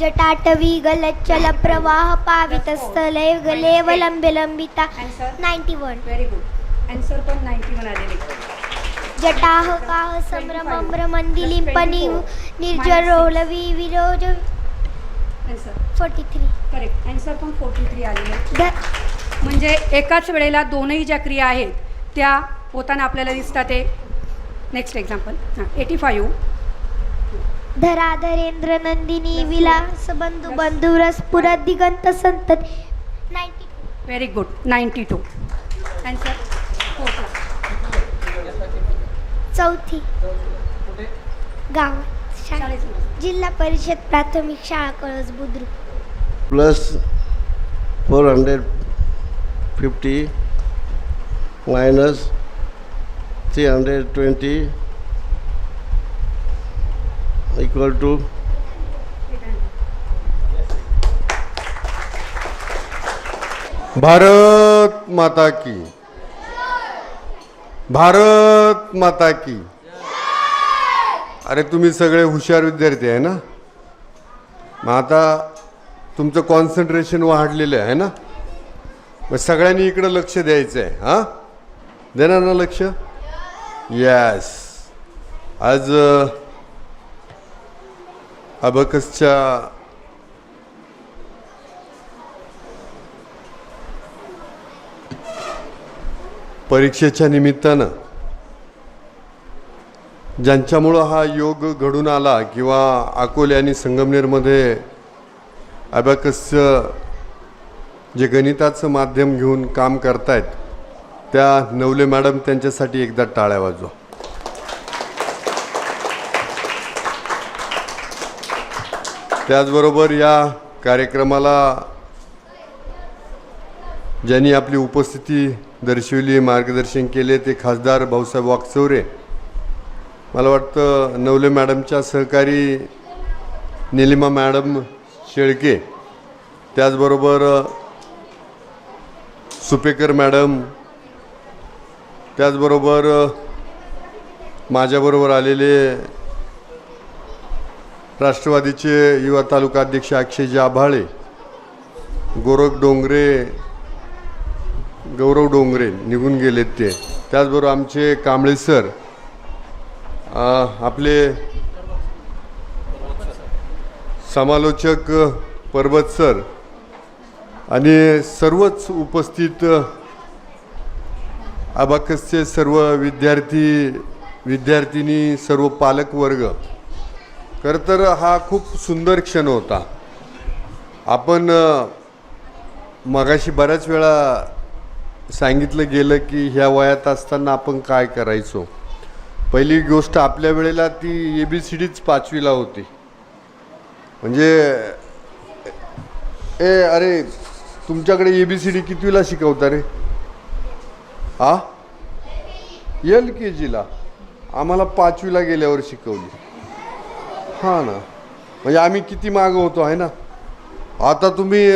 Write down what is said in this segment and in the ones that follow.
जटाटवी गलच्चल प्रवाह पावित स्थले गलेवलंबे लंबिता Answer? Ninety one very good answer पण नाईन्टी वन आलेले जटाह काह संभ्रमम्र मंदिलिंपनी निर्जरोलवी विरोज फोर्टी थ्री करेक्ट अँसर पण फोर्टी थ्री आलेले म्हणजे एकाच वेळेला दोनही ज्या क्रिया आहेत त्या होताना आपल्याला दिसतात ते. नेक्स्ट एक्झाम्पल हां एटी फाईव्ह धराधरेंद्र नंदिनी विलास बंधू बंधुरस पुरत दिगंत संतत ninety very good ninety two चौथी. शाळेचं जिल्हा परिषद प्राथमिक शाळा Kalas Budruk. plus 450 minus 320 equal to Bharat Mata की। भारत माता की। अरे तुम्ही सगळे हुशार विद्यार्थी आहे ना? मग आता तुमचं कॉन्सन्ट्रेशन वाढलेलं आहे ना? मग सगळ्यांनी इकडं लक्ष द्यायचं आहे हां? देणार ना लक्ष? यस आज अबकसच्या परीक्षेच्या निमित्तानं ज्यांच्यामुळं हा योग घडून आला किंवा अकोले आणि संगमनेरमध्ये अबॅकसचं जे गणिताचं माध्यम घेऊन काम करतायत त्या नवले मॅडम त्यांच्यासाठी एकदा टाळ्या वाजवा. त्याचबरोबर या कार्यक्रमाला ज्यांनी आपली उपस्थिती दर्शवली मार्गदर्शन केले ते खासदार भाऊसाहेब वाकचौरे. मला वाटतं नवले मॅडमच्या सहकारी निलिमा मॅडम शेळके त्याचबरोबर सुपेकर मॅडम त्याचबरोबर माझ्याबरोबर आलेले राष्ट्रवादीचे युवा तालुका अध्यक्ष अक्षयजी आभाळे गोरख डोंगरे गौरव डोंगरे निघून गेलेत ते. त्याचबरोबर आमचे कांबळे सर आपले समालोचक पर्वत सर आणि सर्वच उपस्थित अबाकसचे सर्व विद्यार्थी विद्यार्थिनी सर्व पालकवर्ग खरं तर हा खूप सुंदर क्षण होता. आपण मगाशी बऱ्याच वेळा सांगितलं गेलं की ह्या वयात असताना आपण काय करायचो. पहिली गोष्ट आपल्या वेळेला ती ए बी सी डीच पाचवीला होती. म्हणजे ए अरे तुमच्याकडे ए बी सी डी कितवीला शिकवता रे? आ? एल के जीला आम्हाला पाचवीला गेल्यावर शिकवली. हां ना. म्हणजे आम्ही किती मागं होतो आहे ना? आता तुम्ही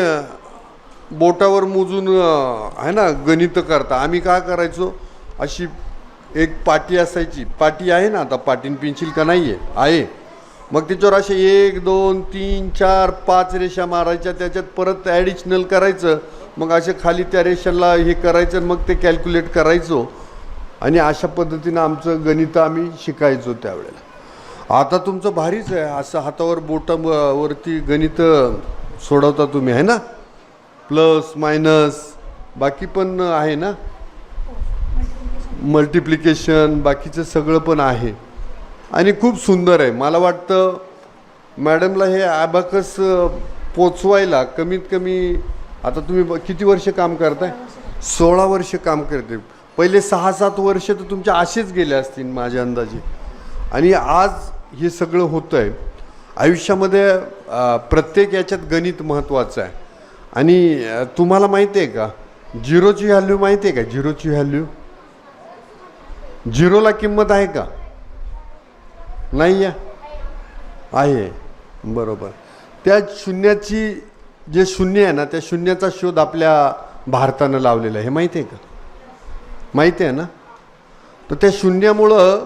बोटावर मोजून आहे ना गणित करता. आम्ही काय करायचो? अशी एक पाटी असायची. पाटी आहे ना आता पाटीन पेन्सिल का नाही आहे. आहे मग त्याच्यावर असे एक दोन तीन चार पाच रेषा मारायच्या. त्याच्यात परत ॲडिशनल करायचं. मग असे खाली त्या रेषाला हे करायचं आणि मग ते कॅल्क्युलेट करायचो. आणि अशा पद्धतीनं आमचं गणित आम्ही शिकायचो त्यावेळेला. आता तुमचं भारीच आहे. असं हातावर बोटावरती गणित सोडवता तुम्ही आहे ना? प्लस मायनस बाकी पण आहे ना? मल्टिप्लिकेशन बाकीचं सगळं पण आहे. आणि खूप सुंदर आहे. मला वाटतं मॅडमला हे आबाकस पोचवायला कमीत कमी आता तुम्ही ब- किती वर्ष काम करताय? सोळा वर्ष काम करते. पहिले सहा सात वर्ष तर तुमच्या असेच गेले असतील माझ्या अंदाजे. आणि आज हे सगळं होतं आहे आयुष्यामध्ये प्रत्येक याच्यात गणित महत्त्वाचं आहे. आणि तुम्हाला माहिती आहे का? झिरोची व्हॅल्यू माहिती आहे का? झिरोची व्हॅल्यू? झिरोला किंमत आहे का? नाही आहे. आहे बरोबर. त्या शून्याची जे शून्य आहे ना त्या शून्याचा शोध आपल्या भारतानं लावलेला आहे. हे माहिती आहे का? माहिती आहे ना? तर त्या शून्यामुळं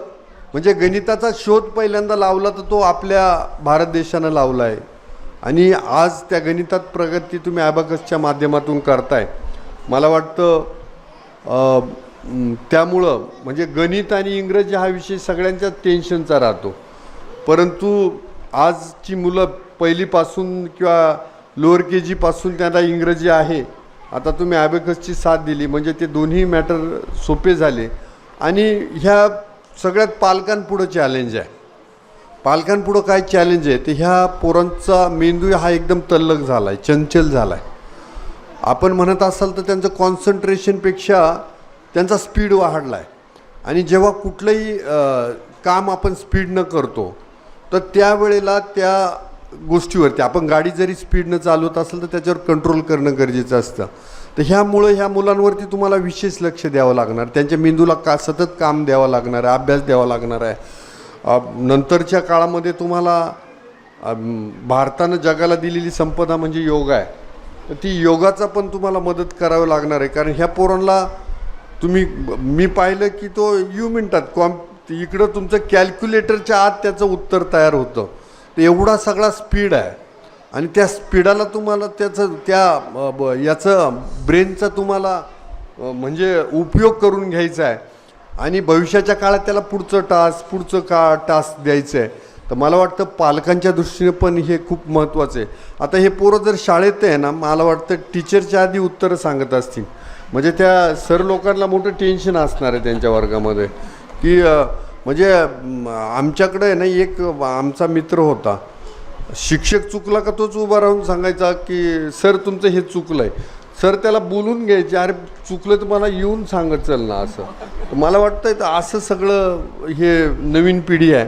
म्हणजे गणिताचा शोध पहिल्यांदा लावला तर तो आपल्या भारत देशानं लावला आहे आणि आज त्या गणितात प्रगती तुम्ही ॲबॅकसच्या माध्यमातून करताय. मला वाटतं त्यामुळं म्हणजे गणित आणि इंग्रजी हा विषय सगळ्यांच्या टेन्शनचा राहतो. परंतु आजची मुलं पहिलीपासून किंवा लोअर के जीपासून त्यांना इंग्रजी आहे. आता तुम्ही ॲबेकसची साथ दिली म्हणजे ते दोन्ही मॅटर सोपे झाले. आणि ह्या सगळ्यात पालकांपुढं चॅलेंज आहे. पालकांपुढं काय चॅलेंज आहे? तर ह्या पोरांचा मेंदू हा एकदम तल्लक झाला आहे चंचल झाला आहे आपण म्हणत असाल तर त्यांचं कॉन्सन्ट्रेशनपेक्षा त्यांचा स्पीड वाढला आहे आणि जेव्हा कुठलंही काम आपण स्पीडनं करतो तर त्यावेळेला त्या गोष्टीवरती आपण गाडी जरी स्पीडनं चालवत असेल तर त्याच्यावर कंट्रोल करणं गरजेचं असतं. तर ह्यामुळं ह्या मुलांवरती तुम्हाला विशेष लक्ष द्यावं लागणार. त्यांच्या मेंदूला का सतत काम द्यावं लागणार आहे अभ्यास द्यावा लागणार आहे. नंतरच्या काळामध्ये तुम्हाला भारतानं जगाला दिलेली संपदा म्हणजे योग आहे. तर ती योगाचा पण तुम्हाला मदत करावी लागणार आहे. कारण ह्या पोरांना तुम्ही मी पाहिलं की तो यू मिनटात कॉम इकडं तुमचं कॅल्क्युलेटरच्या आत त्याचं उत्तर तयार होतं. तर एवढा सगळा स्पीड आहे. आणि त्या स्पीडाला तुम्हाला त्याचं त्या ब- याचं ब्रेनचा तुम्हाला म्हणजे उपयोग करून घ्यायचा आहे. आणि भविष्याच्या काळात त्याला पुढचं टास्क पुढचं का टास्क द्यायचं आहे. तर मला वाटतं पालकांच्या दृष्टीने पण हे खूप महत्त्वाचं आहे. आता हे पोरं जर शाळेत आहे ना मला वाटतं टीचरच्या आधी उत्तरं सांगत असतील. म्हणजे त्या सर लोकांना मोठं टेन्शन असणार आहे त्यांच्या वर्गामध्ये. की म्हणजे आमच्याकडे आहे ना एक आमचा मित्र होता. शिक्षक चुकला का तोच उभा राहून सांगायचा की सर तुमचं हे चुकलं आहे सर त्याला बोलून घ्यायचे. अरे चुकलं तर मला येऊन सांगत चल ना असं. मला वाटतं तर असं सगळं हे नवीन पिढी आहे.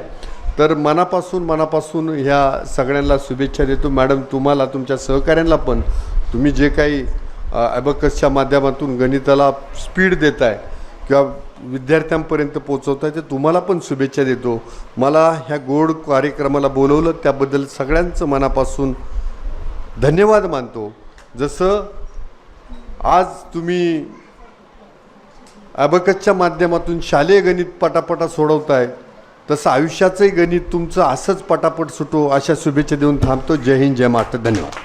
तर मनापासून मनापासून ह्या सगळ्यांना शुभेच्छा देतो. मॅडम तुम्हाला तुमच्या सहकाऱ्यांना पण तुम्ही जे काही ॲबकसच्या माध्यमातून गणिताला स्पीड देत आहे किंवा विद्यार्थ्यांपर्यंत पोचवताय ते तुम्हाला पण शुभेच्छा देतो. मला ह्या गोड कार्यक्रमाला बोलवलं त्याबद्दल सगळ्यांचं मनापासून धन्यवाद मानतो. जसं आज तुम्ही ॲबकसच्या माध्यमातून शालेय गणित पटापटा सोडवताय तसं आयुष्याचंही गणित तुमचं असंच पटापट सुटो अशा शुभेच्छा देऊन थांबतो. जय हिंद जय महाराष्ट्र धन्यवाद.